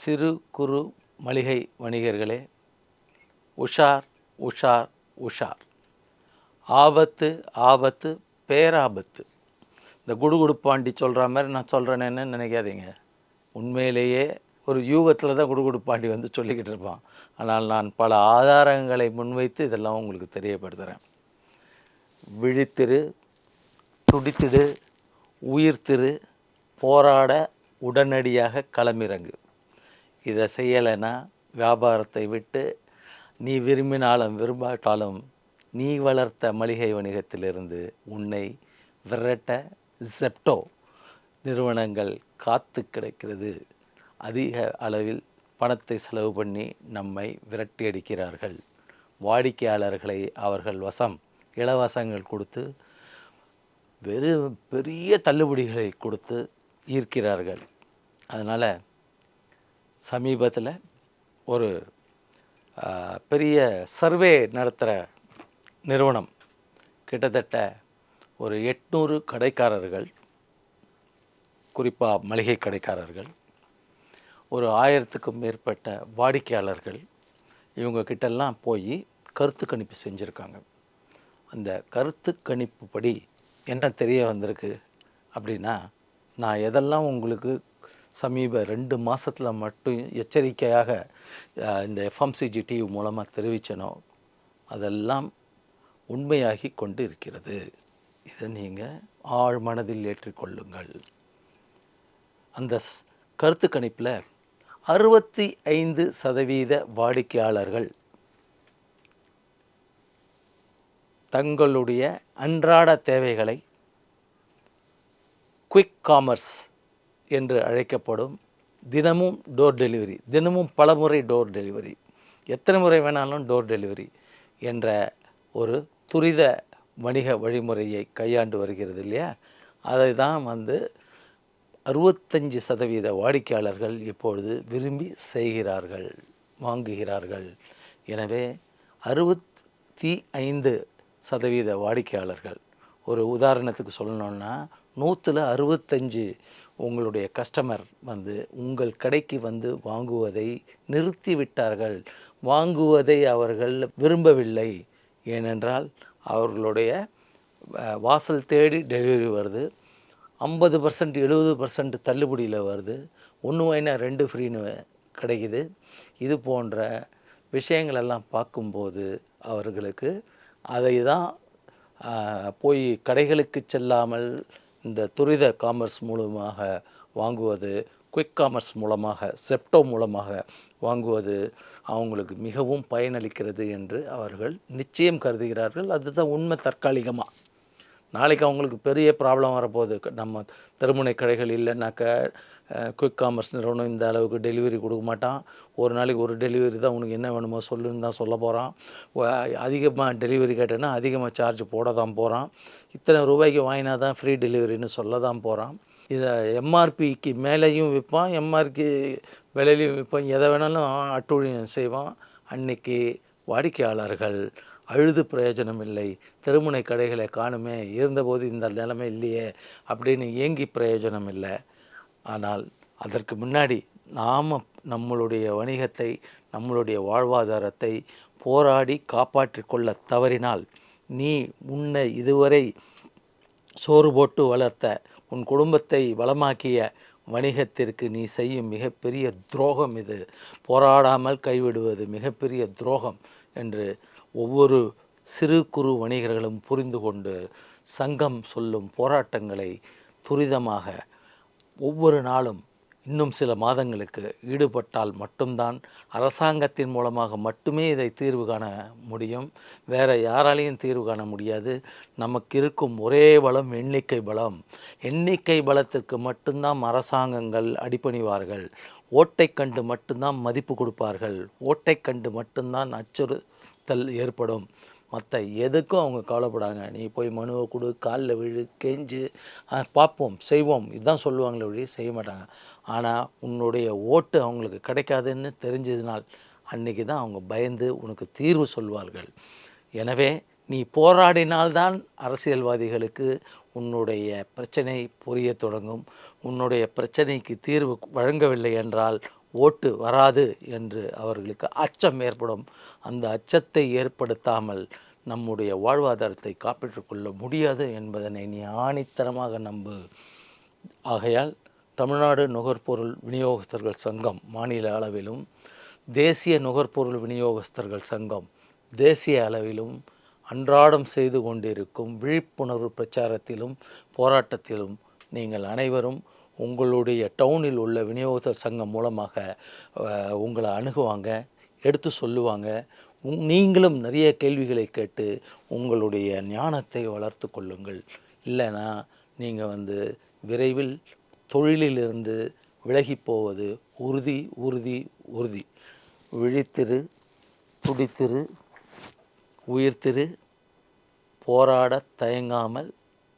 சிறு குறு மளிகை வணிகர்களே உஷார் உஷார் உஷார். ஆபத்து ஆபத்து பேராபத்து. இந்த குடுகுடுப்பாண்டி சொல்கிற மாதிரி நான் சொல்கிறேன்னு நினைக்காதீங்க. உண்மையிலேயே ஒரு யூகத்தில் தான் குடுகுடுப்பாண்டி வந்து சொல்லிக்கிட்டு இருப்பான். ஆனால் நான் பல ஆதாரங்களை முன்வைத்து இதெல்லாம் உங்களுக்கு தெரியப்படுத்துகிறேன் விழித்திரு துடித்திடு உயிர்த்திரு போராட உடனடியாக களமிறங்கு. இதை செய்யலைன்னா வியாபாரத்தை விட்டு நீ விரும்பினாலும் விரும்பாட்டாலும் நீ வளர்த்த மளிகை வணிகத்திலிருந்து உன்னை விரட்ட ஜெப்டோ நிறுவனங்கள் காத்து கிடக்கிறது. அதிக அளவில் பணத்தை செலவு பண்ணி நம்மை விரட்டி அடிக்கிறார்கள். வாடிக்கையாளர்களை அவர்கள் வசம் இலவசங்கள் கொடுத்து வெறும் பெரிய தள்ளுபடிகளை கொடுத்து ஈர்க்கிறார்கள். அதனால் சமீபத்தில் ஒரு பெரிய சர்வே நடத்துகிற நிறுவனம். கிட்டத்தட்ட ஒரு எட்நூறு கடைக்காரர்கள் குறிப்பாக மளிகை கடைக்காரர்கள் ஒரு ஆயிரத்துக்கும் மேற்பட்ட வாடிக்கையாளர்கள் இவங்க கிட்டெல்லாம் போய் கருத்து கணிப்பு செஞ்சுருக்காங்க. அந்த கருத்து கணிப்பு படி என்ன தெரிய வந்திருக்கு அப்படின்னா நான் எதெல்லாம் உங்களுக்கு சமீப ரெண்டு மாதத்தில் மட்டும் எச்சரிக்கையாக இந்த எஃப்எம்சிஜி டிவி மூலமாக தெரிவித்தனோ அதெல்லாம் உண்மையாகி கொண்டு இருக்கிறது. இதை நீங்கள் ஆழ் மனதில் ஏற்றிக்கொள்ளுங்கள். அந்த ஸ்- கருத்து கணிப்பில் அறுபத்தி ஐந்து சதவீத வாடிக்கையாளர்கள் தங்களுடைய அன்றாட தேவைகளை குயிக் காமர்ஸ் என்று அழைக்கப்படும் தினமும் டோர் டெலிவரி தினமும் பலமுறை டோர் டெலிவரி எத்தனை முறை வேணாலும் டோர் டெலிவரி என்ற ஒரு துரித வணிக வழிமுறையை கையாண்டு வருகிறது இல்லையா? அதை தான் வந்து அறுபத்தஞ்சு சதவீத வாடிக்கையாளர்கள் இப்பொழுது விரும்பி செய்கிறார்கள் வாங்குகிறார்கள். எனவே அறுபத்தி ஐந்து சதவீத வாடிக்கையாளர்கள் ஒரு உதாரணத்துக்கு சொல்லணுன்னா நூற்றில் அறுபத்தஞ்சு உங்களுடைய கஸ்டமர் வந்து உங்கள் கடைக்கு வந்து வாங்குவதை நிறுத்திவிட்டார்கள். வாங்குவதை அவர்கள் விரும்பவில்லை. ஏனென்றால் அவர்களுடைய வாசல் தேடி டெலிவரி வருது. ஐம்பது பர்சன்ட் எழுபது பர்சன்ட் தள்ளுபடியில் வருது. ஒன்று வாங்கினா ரெண்டு ஃப்ரீன்னு கிடைக்குது. இது போன்ற விஷயங்களெல்லாம் பார்க்கும்போது அவர்களுக்கு அதை தான் போய் கடைகளுக்கு செல்லாமல் இந்த துரித காமர்ஸ் மூலமாக வாங்குவது குயிக் காமர்ஸ் மூலமாக செப்டோ மூலமாக வாங்குவது அவங்களுக்கு மிகவும் பயனளிக்கிறது என்று அவர்கள் நிச்சயம் கருதுகிறார்கள். அதுதான் உண்மை தற்காலிகமாக நாளைக்கு அவங்களுக்கு பெரிய ப்ராப்ளம் வரப்போகுது. நம்ம திருமுனை கடைகள் இல்லைனாக்க குயிக் காமர்ஸ் நிறுவனம் இந்த அளவுக்கு டெலிவரி கொடுக்க மாட்டான். ஒரு நாளைக்கு ஒரு டெலிவரி தான் உனக்கு என்ன வேணுமோ சொல்லுன்னு தான் சொல்ல போகிறான் அதிகமாக டெலிவரி கேட்டேன்னா அதிகமாக சார்ஜ் போட தான் போகிறான் இத்தனை ரூபாய்க்கு வாங்கினா தான் ஃப்ரீ டெலிவரின்னு சொல்ல தான் போகிறான் இதை எம்ஆர்பிக்கு மேலேயும் விற்பான் எம்ஆர்பி விலையிலையும் விற்பான். எதை வேணாலும் அட்டூழியம் செய்வான். அன்னைக்கு வாடிக்கையாளர்கள் அழுது பிரயோஜனம் இல்லை. தெருமுனை கடைகளை காணுமே இருந்தபோது இந்த நிலைமை இல்லையே அப்படின்னு ஏங்கி பிரயோஜனம் இல்லை. ஆனால் அதற்கு முன்னாடி நாம் நம்மளுடைய வணிகத்தை நம்மளுடைய வாழ்வாதாரத்தை போராடி காப்பாற்றி கொள்ள தவறினால் நீ உன்னை இதுவரை சோறு போட்டு வளர்த்த உன் குடும்பத்தை வளமாக்கிய வணிகத்திற்கு நீ செய்யும் மிகப்பெரிய துரோகம் இது. போராடாமல் கைவிடுவது மிகப்பெரிய துரோகம் என்று ஒவ்வொரு சிறு குறு வணிகர்களும் புரிந்து கொண்டு சங்கம் சொல்லும் போராட்டங்களை துரிதமாக ஒவ்வொரு நாளும் இன்னும் சில மாதங்களுக்கு ஈடுபட்டால் மட்டும்தான் அரசாங்கத்தின் மூலமாக மட்டுமே இதை தீர்வு காண முடியும். வேறு யாராலையும் தீர்வு காண முடியாது. நமக்கு இருக்கும் ஒரே பலம் எண்ணிக்கை பலம். எண்ணிக்கை பலத்திற்கு மட்டும்தான் அரசாங்கங்கள் அடிபணிவார்கள். ஓட்டை கண்டு மட்டும்தான் மதிப்பு கொடுப்பார்கள். ஓட்டை கண்டு மட்டும்தான் அச்சுறுத்தல் ஏற்படும். மற்ற எதுக்கும் அவங்க கவலைப்படாங்க. நீ போய் மனுவை கொடு காலில் விழு கெஞ்சு பார்ப்போம் செய்வோம். இதுதான் சொல்லுவாங்களே வழி செய்ய மாட்டாங்க. ஆனால் உன்னுடைய ஓட்டு அவங்களுக்கு கிடைக்காதுன்னு தெரிஞ்சதுனால் அன்னைக்கு தான் அவங்க பயந்து உனக்கு தீர்வு சொல்வார்கள். எனவே நீ போராடினால்தான் அரசியல்வாதிகளுக்கு உன்னுடைய பிரச்சனை புரிய தொடங்கும். உன்னுடைய பிரச்சனைக்கு தீர்வு வழங்கவில்லை என்றால் ஓட்டு வராது என்று அவர்களுக்கு அச்சம் ஏற்படும். அந்த அச்சத்தை ஏற்படுத்தாமல் நம்முடைய வாழ்வாதாரத்தை காப்பிட்டுக் கொள்ள முடியாது என்பதனை நீ ஆணித்தரமாக நம்பு. ஆகையால் தமிழ்நாடு நுகர்பொருள் விநியோகஸ்தர்கள் சங்கம் மாநில அளவிலும் தேசிய நுகர்பொருள் விநியோகஸ்தர்கள் சங்கம் தேசிய அளவிலும் அன்றாடம் செய்து கொண்டிருக்கும் விழிப்புணர்வு பிரச்சாரத்திலும் போராட்டத்திலும் நீங்கள் அனைவரும் உங்களுடைய டவுனில் உள்ள விநியோகஸ்தர் சங்கம் மூலமாக உங்களை அணுகுவாங்க எடுத்து சொல்லுவாங்க. உங் நீங்களும் நிறைய கேள்விகளை கேட்டு உங்களுடைய ஞானத்தை வளர்த்து கொள்ளுங்கள். இல்லைன்னா நீங்கள் வந்து விரைவில் தொழிலிலிருந்து விலகி போவது உறுதி உறுதி உறுதி. விழித்திரு துடித்திரு உயிர்த்திரு போராடத் தயங்காமல்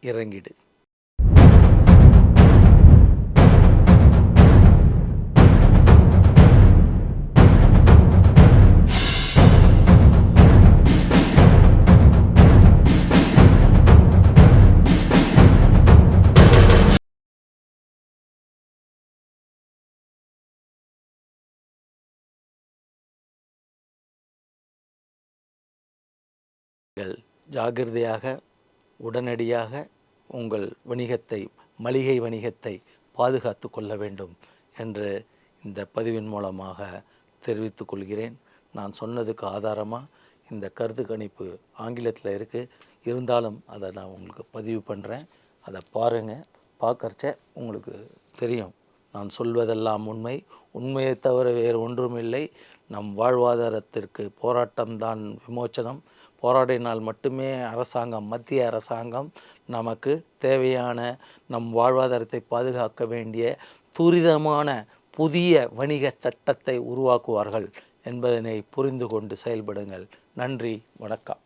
இறங்கிடு. நீங்கள் ஜாகிரதையாக உடனடியாக உங்கள் வணிகத்தை மளிகை வணிகத்தை பாதுகாத்து கொள்ள வேண்டும் என்று இந்த பதிவின் மூலமாக தெரிவித்து கொள்கிறேன். நான் சொன்னதுக்கு ஆதாரமாக இந்த கருத்து கணிப்பு ஆங்கிலத்தில் இருக்குது இருந்தாலும் அதை நான் உங்களுக்கு பதிவு பண்ணுறேன் அதை பாருங்கள் பார்க்கறச்ச உங்களுக்கு தெரியும். நான் சொல்வதெல்லாம் உண்மை. உண்மையை தவிர வேறு ஒன்றும் இல்லை நம் வாழ்வாதாரத்திற்கு போராட்டம்தான் விமோச்சனம். போராடினால் மட்டுமே அரசாங்கம் மத்திய அரசாங்கம் நமக்கு தேவையான நம் வாழ்வாதாரத்தை பாதுகாக்க வேண்டிய துரிதமான புதிய வணிக சட்டத்தை உருவாக்குவார்கள் என்பதனை புரிந்து கொண்டு செயல்படுங்கள். நன்றி வணக்கம்.